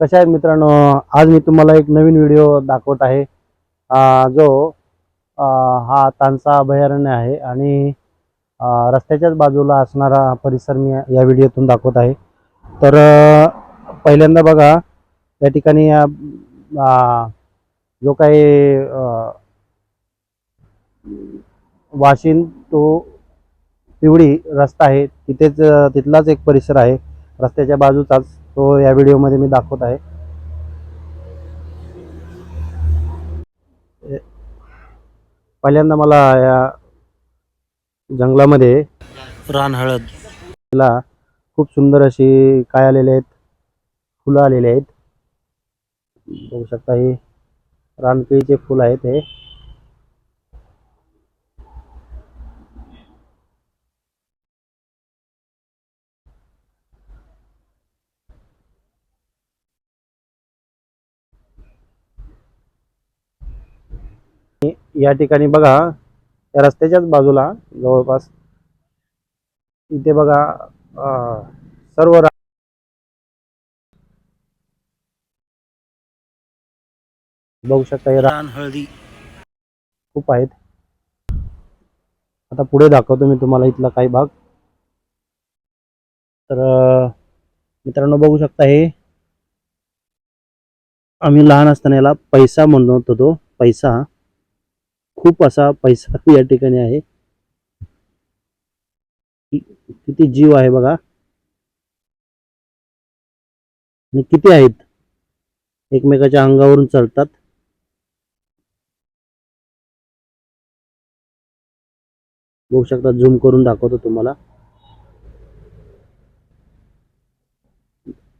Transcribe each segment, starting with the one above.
कशा आहेत मित्रांनो? आज मी तुम्हाला एक नवीन व्हिडिओ दाखवत आहे. जो हा तानसा अभयारण्य आहे आणि रस्त्याच्याच बाजूला असणारा परिसर मी या व्हिडिओतून दाखवत आहे. तर पहिल्यांदा बघा या ठिकाणी जो काही वाशिन तो पिवळी रस्ता आहे तिथेच तिथलाच एक परिसर आहे. रस्त्याच्या बाजूचाच तो या व्हिडिओमध्ये मी दाखवत आहे. पहिल्यांदा मला या जंगलामध्ये रान हळद. ला खूप सुंदर अशी काय आलेले आहेत फुलं आलेले आहेत. बघू शकता हे रानकेळीचे फुल आहेत हे. या ठिकाणी बघा या रस्त्याच्याच बाजूला जवळपास. इथे बघा सर्व बघू शकता हे रान हळदी. खूप आहेत. आता पुढे दाखवतो मी तुम्हाला इथला काही भाग. तर मित्रांनो बघू शकता हे. आम्ही लहान असताना याला पैसा म्हणत होतो पैसा. खूप असा पैसा या ठिकाणी आहे. किती जीव आहे बघा. आणि किती आहेत? एकमेकाच्या अंगावरून चालतात बघू शकता झूम करून दाखवतो तुम्हाला.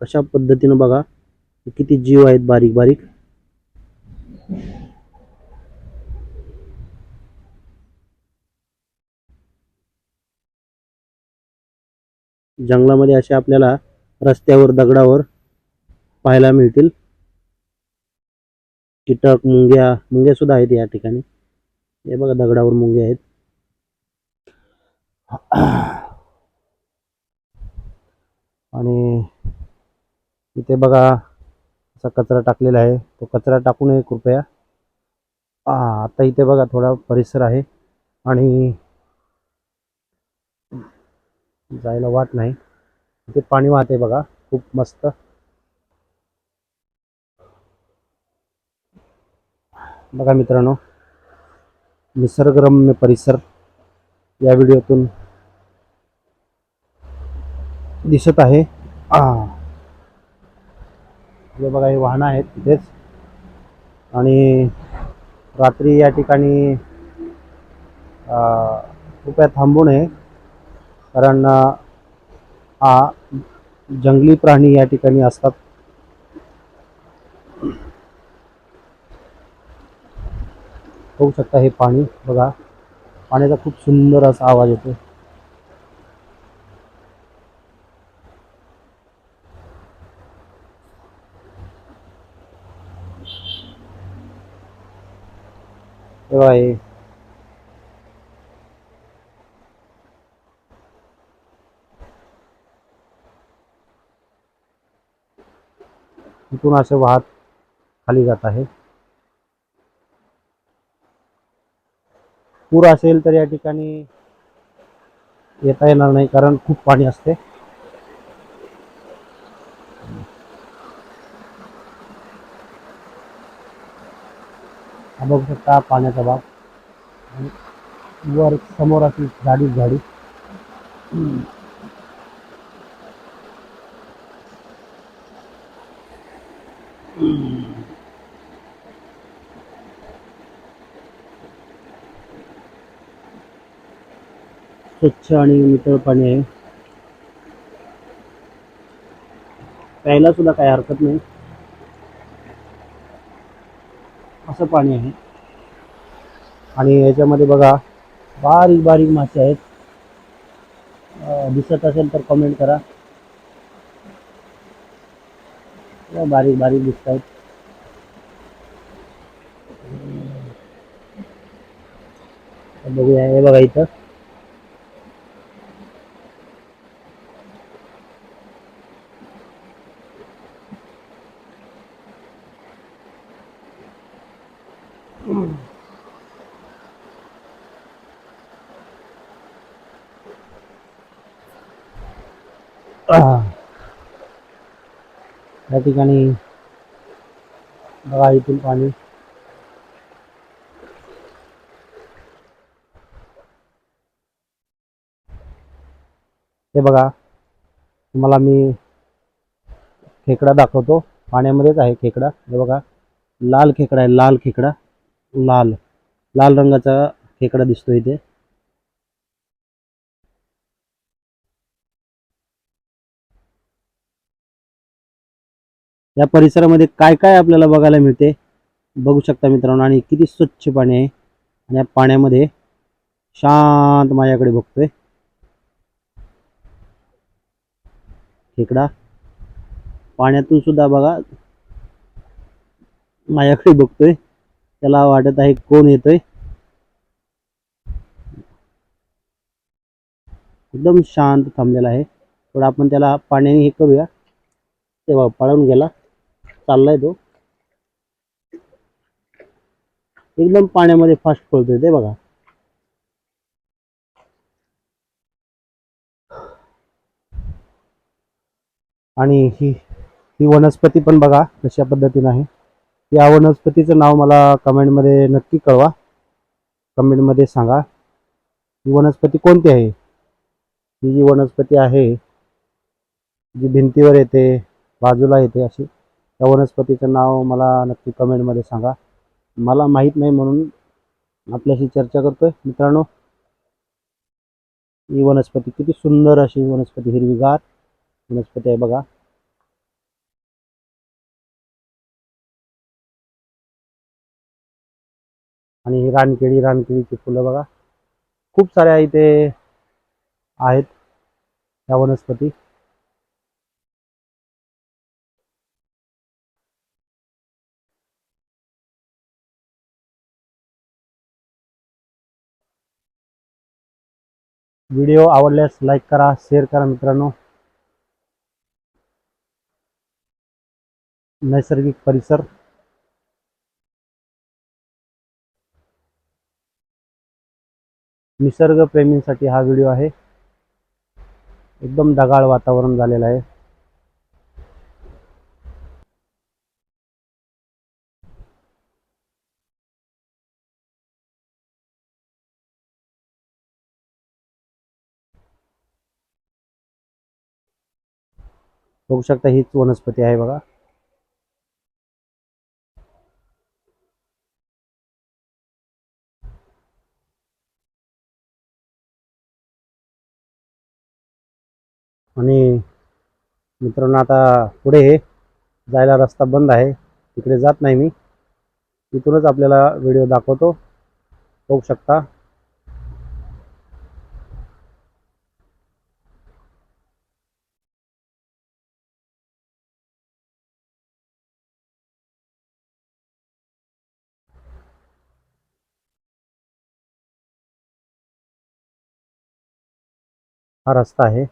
कशा पद्धतीनं बघा किती जीव आहेत बारीक बारीक जंगलामध्ये असे आपल्याला रस्त्यावर दगडावर पाहायला मिळतील. कीटक मुंग्या मुंग्या सुद्धा आहेत या ठिकाणी. हे बघा दगडावर मुंग्या आहेत. आणि इथे बघा असा कचरा टाकलेला आहे. तो कचरा टाकू नये कृपया. हा आता इथे बघा थोडा परिसर आहे. आणि जायला वाट नाही. इथे पाणी वाहते बघा खूप मस्त. बघा मित्रांनो निसर्गरम्य परिसर या व्हिडिओतून दिसत आहे. हे बघा हे वाहनं आहेत तिथेच. आणि रात्री या ठिकाणी कृपया थांबू नये. कारण हा जंगली प्राणी या ठिकाणी असतात. होऊ शकता हे पाणी बघा. पाण्याचा खूप सुंदर असा आवाज येतो तेव्हा हे. तिथून असे वाहत खाली जात आहे. पूर असेल तर या ठिकाणी येता येणार नाही कारण खूप पाणी असते. बघू शकता पाण्याचा भाग. आणि वर समोर अशी झाडीच झाडी. स्वच्छ आणि नितळ पाणी आहे. प्यायला सुद्धा काही हरकत नाही. असं पाणी आहे. आणि याच्यामध्ये बघा बारीक बारीक मासे आहेत. दिसत असेल तर कमेंट करा या हो, बारीक बारीक दिसत आहेत बघूया हे बघा इथं. या ठिकाणी बघा इथून पाणी. हे बघा तुम्हाला मी खेकडा दाखवतो. पाण्यामध्येच आहे खेकडा. हे बघा लाल खेकडा आहे लाल खेकडा. लाल. लाल रंगाचा खेकडा दिसतो इथे. या परिसरामध्ये काय काय आपल्याला बघायला मिळते बघू शकता मित्रांनो. आणि किती स्वच्छ पाणी आहे. आणि या पाण्यामध्ये शांत माझ्याकडे बघतोय. खेकडा पाण्यातून सुद्धा बघा. माझ्याकडे बघतोय. त्याला वाटत आहे कोण येतोय. एकदम शांत थांबलेला आहे. थोडं आपण त्याला पाण्याने हे करूया. तेव्हा पळून गेला. चाललाय तो. एकदम पाण्यामध्ये फास्ट पळतोय ते बघा. आणि ही ही वनस्पती पण बघा कशा पद्धतीनं आहे. या वनस्पतीचं नाव मला कमेंटमध्ये नक्की कळवा. कमेंटमध्ये सांगा. ही वनस्पती कोणती आहे? ही जी वनस्पती आहे जी भिंतीवर येते बाजूला येते अशी. त्या वनस्पतीचं नाव मला नक्की कमेंटमध्ये सांगा. मला माहीत नाही म्हणून आपल्याशी चर्चा करतोय. मित्रांनो ही वनस्पती किती सुंदर अशी वनस्पती हिरवीगार वनस्पती आहे बघा. आणि ही रानकेळी रानकेळीची फुलं बघा. खूप साऱ्या इथे आहेत त्या वनस्पती. व्हिडिओ आवडल्यास लाईक करा शेअर करा मित्रांनो. नैसर्गिक परिसर. निसर्गप्रेमींसाठी हा व्हिडिओ आहे. एकदम ढगाळ वातावरण झालेलं आहे. बघू शकता हीच वनस्पती आहे बघा. आणि मित्रांनो आता पुढे जायला रस्ता बंद आहे. तिकडे जात नाही मी. तिथूनच आपल्याला व्हिडिओ दाखवतो. बघू शकता. हा रस्ता आहे.